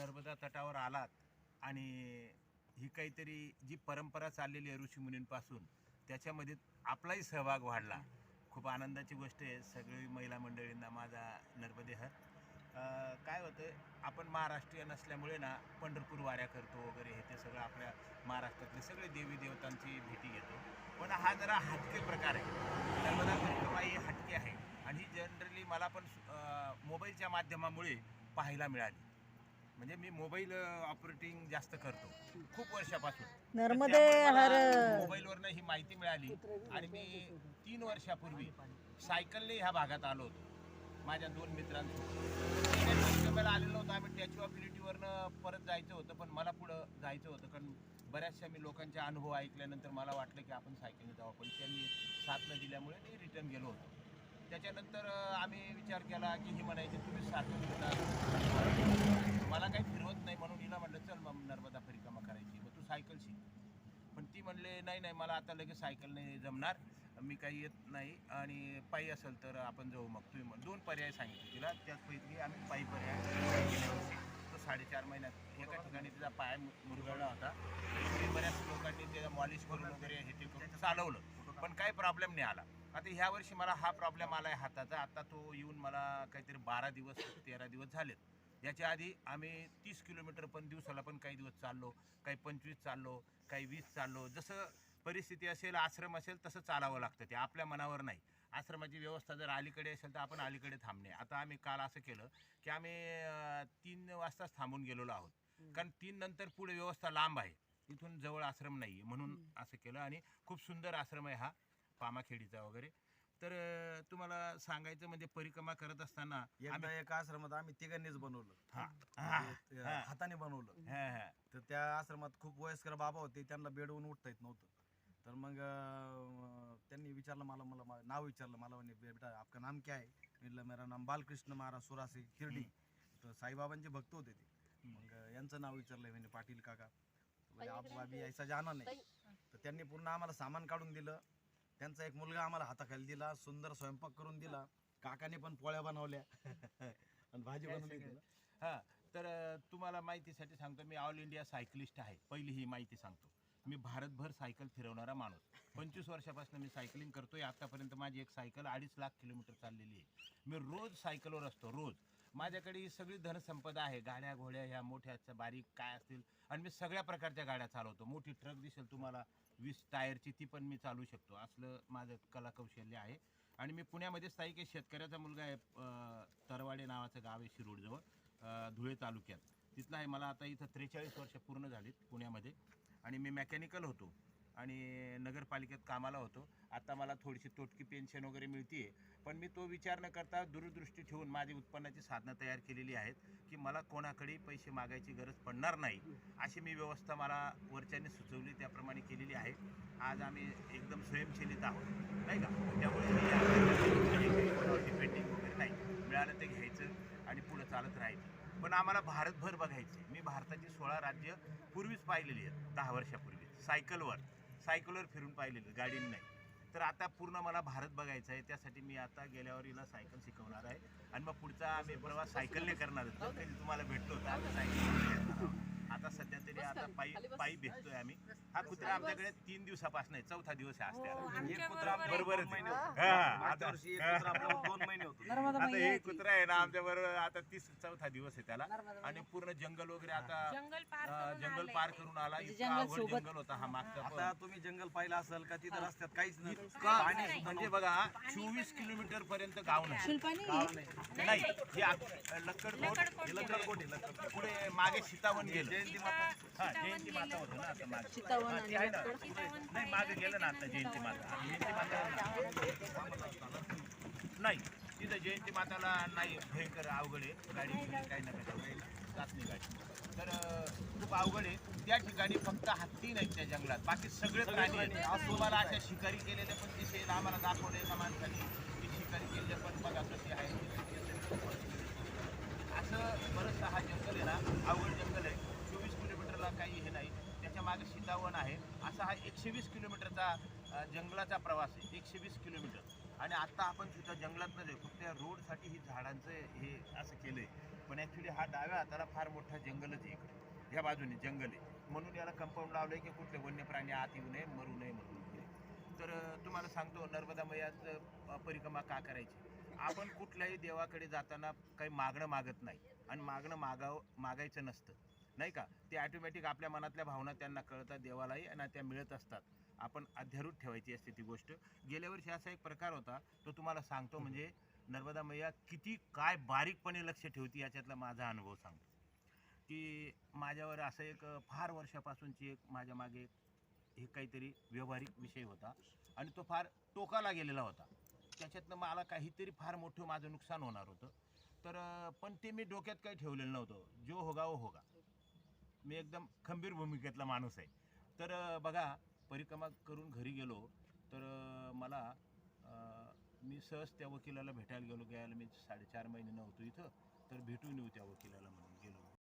नर्मदा तटावर आलात आणि ही काहीतरी जी परंपरा चाललेली आहे ऋषीमुनींपासून त्याच्यामध्ये आपलाही सहभाग वाढला. खूप आनंदाची गोष्ट आहे सगळी महिला मंडळींना माझा नर्मदेह. काय होतं आपण महाराष्ट्रीयन असल्यामुळे ना पंढरपूर वाऱ्या करतो वगैरे हे ते सगळं आपल्या महाराष्ट्रातले सगळे देवी देवतांची भेटी घेतो. पण हा जरा हटके प्रकार आहे. नर्मदा परिक्रमा ही हटके आहे. आणि ही जनरली मला पण मोबाईलच्या माध्यमामुळे पाहायला मिळाली. म्हणजे मी मोबाईल ऑपरेटिंग जास्त करतो. खूप वर्षापासून. नर्मदे मला हर मोबाईलवरनं ही माहिती मिळाली. आणि मी तीन वर्षापूर्वी सायकलने ह्या भागात आलो होतो. माझ्या दोन मित्रांसोबत. परिक्रमेला आलेलो होतो. आम्ही टॅच्यू ऑफ युनिटीवरनं परत जायचं होतं पण मला पुढं जायचं होतं. कारण बऱ्याचशा मी लोकांचे अनुभव ऐकल्यानंतर मला वाटलं की आपण सायकलने जावं. पण त्यांनी साथ न दिल्यामुळे मी रिटर्न गेलो होतो. त्याच्यानंतर आम्ही विचार केला की ही म्हणायची तुम्ही फिरणार मला काही फिरवत नाही म्हणून हिला म्हणलं चल मग नर्मदा परिक्रमा करायची. मग तू सायकल शिक. पण ती म्हणले नाही नाही मला आता लगेच सायकल नाही जमणार. मी काही येत नाही आणि पायी असेल तर आपण जाऊ मग. तुम्ही मग दोन पर्याय सांगितले तिला. त्यापैकी आम्ही पायी पर्याय तो साडेचार महिन्यात एका ठिकाणी तिचा पाय मुरगळला होता. बऱ्याच लोकांनी त्याचा मॉलिश करून वगैरे हे ते करून चालवलं. पण काही प्रॉब्लेम नाही आला. आता ह्या वर्षी मला हा प्रॉब्लेम आला आहे हाताचा. आता तो येऊन मला काहीतरी बारा दिवस तेरा दिवस झालेत. याच्या आधी आम्ही तीस किलोमीटर पण दिवसाला पण काही दिवस चाललो काही पंचवीस चाललो काही वीस चाललो. जसं परिस्थिती असेल आश्रम असेल तसं चालावं लागतं ते आपल्या मनावर नाही. आश्रमाची व्यवस्था जर अलीकडे असेल तर आपण अलीकडे थांबणे. आता आम्ही काल असं केलं की आम्ही तीन वाजताच थांबून गेलेलो आहोत. कारण तीन नंतर पुढे व्यवस्था लांब आहे. इथून जवळ आश्रम नाही आहे म्हणून असं केलं आणि खूप सुंदर आश्रम आहे हा. पामाखेडीचा वगैरे. तर तुम्हाला सांगायचं म्हणजे परिक्रमा करत असताना एकदा एका आश्रमात आम्ही तिघांनीच बनवलं. हा, हा, ते हा. हाताने बनवलं. हा, हा. तर त्या आश्रमात खूप वयस्कर बाबा होते त्यांना बेडवून उठता येत नव्हतं. तर मग अं, त्यांनी विचारलं मला मला मा- नाव विचारलं मला म्हणे "बे- बेटा आपका नाम क्या है? म्हटलं मेरा नाम बालकृष्ण महाराज सुरासे तिरडी तर साईबाबांचे भक्त होते ते. मग अं, यांचं नाव विचारलं म्हणे पाटील काका. म्हणजे आप ऐसा जाना नाही. तर त्यांनी पूर्ण आम्हाला सामान काढून दिलं. त्यांचा एक मुलगा आम्हाला हाताखाली दिला सुंदर स्वयंपाक करून दिला. काकाने पण पोळ्या बनवल्या. आणि भाजी बनवली दिलं हा तर तुम्हाला माहितीसाठी सांगतो मी ऑल इंडिया सायकलिस्ट आहे. पहिली ही माहिती सांगतो. मी भारतभर सायकल फिरवणारा माणूस. पंचवीस वर्षापासून मी सायकलिंग करतोय. आतापर्यंत माझी एक सायकल अडीच लाख किलोमीटर चाललेली आहे. मी रोज सायकलवर असतो रोज. माझ्याकडे ही सगळी धनसंपदा आहे. गाड्या घोड्या ह्या मोठ्याच्या बारीक काय असतील? आणि मी सगळ्या प्रकारच्या गाड्या चालवतो. मोठी ट्रक दिसेल तुम्हाला वीस टायरची ती पण मी चालू शकतो. असलं माझं कलाकौशल्य आहे. आणि मी पुण्यामध्ये स्थायिक आहे. शेतकऱ्याचा मुलगा आहे तरवाडे नावाचं गाव आहे शिरोडजवळ धुळे तालुक्यात. तिथला आहे. मला आता इथं त्रेचाळीस वर्ष पूर्ण झालीत पुण्यामध्ये. आणि मी मेकॅनिकल होतो. आणि नगरपालिकेत कामाला होतो. आता मला थोडीशी तोटकी पेन्शन वगैरे मिळते पण मी तो विचार न करता दूरदृष्टी ठेवून माझी उत्पन्नाची साधनं तयार केलेली आहेत की मला कोणाकडेही पैसे मागायची गरज पडणार नाही अशी मी व्यवस्था मला वरच्याने सुचवली त्याप्रमाणे केलेली आहे. आज आम्ही एकदम स्वयंचलित आहोत नाही का? त्यामुळे डिपेंडिंग वगैरे नाही. मिळालं ते घ्यायचं आणि पुढं चालत राहायचं. पण आम्हाला भारतभर बघायचे मी भारताची सोळा राज्य पूर्वीच पाहिलेली आहेत दहा वर्षापूर्वी. सायकलवर सायकलवर फिरून पाहिलेलं गाडीने नाही. तर आता पूर्ण मला भारत बघायचा आहे त्यासाठी मी आता गेल्यावर हिला सायकल शिकवणार आहे. आणि मग पुढचा आम्ही प्रवास सायकलने करणार आहोत तुम्हाला भेटलो तर आम्ही सायकल आता सध्या तरी आता पायी पायी भेटतोय आम्ही. हा कुत्रा आमच्याकडे तीन दिवसापासून आहे. चौथा दिवस आहे असते एक कुत्रा आपल्या बरोबर दोन महिने होतो. हा, आता- वर्षी एक कुत्रा आपल्याला दोन महिने होतो. आता हे कुत्रा आहे ना आमच्या बरोबर आता तीस चौथा दिवस आहे त्याला. आणि पूर्ण जंगल वगैरे आता जंगल पार करून आला. इतका जंगल होता हा मागचा. आता तुम्ही जंगल पाहिलं असेल का तिथं रस्त्यात काहीच नाही. म्हणजे बघा चोवीस किलोमीटर पर्यंत गाव नाही. नाही. हे लक्कडकोट आहे, लक्कडकोट. पुढे मागे सीतावन गेलं. जयंती माता हा जयंती माता होतं ना आता मागे. हा, ती आहे ना. नाही मागे गेलं ना आता जयंती माता. जयंती माता नाही तिथं जयंती माताला नाही भयंकर अवघड आहे. गाडी बिडी काही नका जाऊ. जात नाही गाडी. तर अं, खूप अवघड आहे. त्या ठिकाणी फक्त हत्ती नाहीत त्या जंगलात. बाकी सगळे प्राणी आहेत. आज तुम्हाला अशा शिकारी केलेले पण दिसेल. आम्हाला दाखवले एका माणसाने. की शिकारी केलेले पण बघा कसे आहे असं बरंचसं हा जंगल आहे ना अवघड जंगल आहे चोवीस किलोमीटरला काही हे नाही त्याच्यामागे सीतावन आहे असा हा एकशे वीस किलोमीटरचा जंगलाचा प्रवास आहे. एकशे वीस किलोमीटर. आणि आत्ता आपण तिथं जंगलात नाही जाऊ. फक्त या रोडसाठी ही झाडांचं हे असं केलं आहे पण ॲक्च्युली हा डाव्या हाताला फार मोठा जंगलच आहे इकडे. ह्या बाजूने जंगल आहे. म्हणून याला कंपाऊंड लावलं आहे की कुठले वन्य प्राणी आत येऊ नये मरू नये म्हणून. तर तुम्हाला सांगतो नर्मदा मैयाचं परिक्रमा का करायची? आपण कुठल्याही देवाकडे जाताना काही मागणं मागत नाही. आणि मागणं मागाव मागायचं नसतं. नाही का? ते ऑटोमॅटिक आपल्या मनातल्या भावना त्यांना कळतात देवालाही आणि त्या मिळत असतात. आपण अध्यारूत ठेवायची असते ती गोष्ट. गेल्या वर्षी असा एक प्रकार होता तो तुम्हाला सांगतो. म्हणजे नर्मदा मैया किती काय बारीकपणे लक्ष ठेवती याच्यातला माझा अनुभव सांगतो. की माझ्यावर असं एक फार वर्षापासूनची एक माझ्या मागे हे काहीतरी व्यवहारिक विषय होता आणि तो फार टोकाला गेलेला होता. त्याच्यातनं मला काहीतरी फार मोठं माझं नुकसान होणार होतं. तर पण ते मी डोक्यात काही ठेवलेलं नव्हतं. जो होगा वो होगा. मी एकदम खंबीर भूमिकेतला माणूस आहे. तर बघा परिक्रमा करून घरी गेलो तर मला मी सहज त्या वकिलाला भेटायला गेलो गेला मी साडेचार महिने नव्हतो इथं तर भेटून येऊ त्या वकिलाला म्हणून.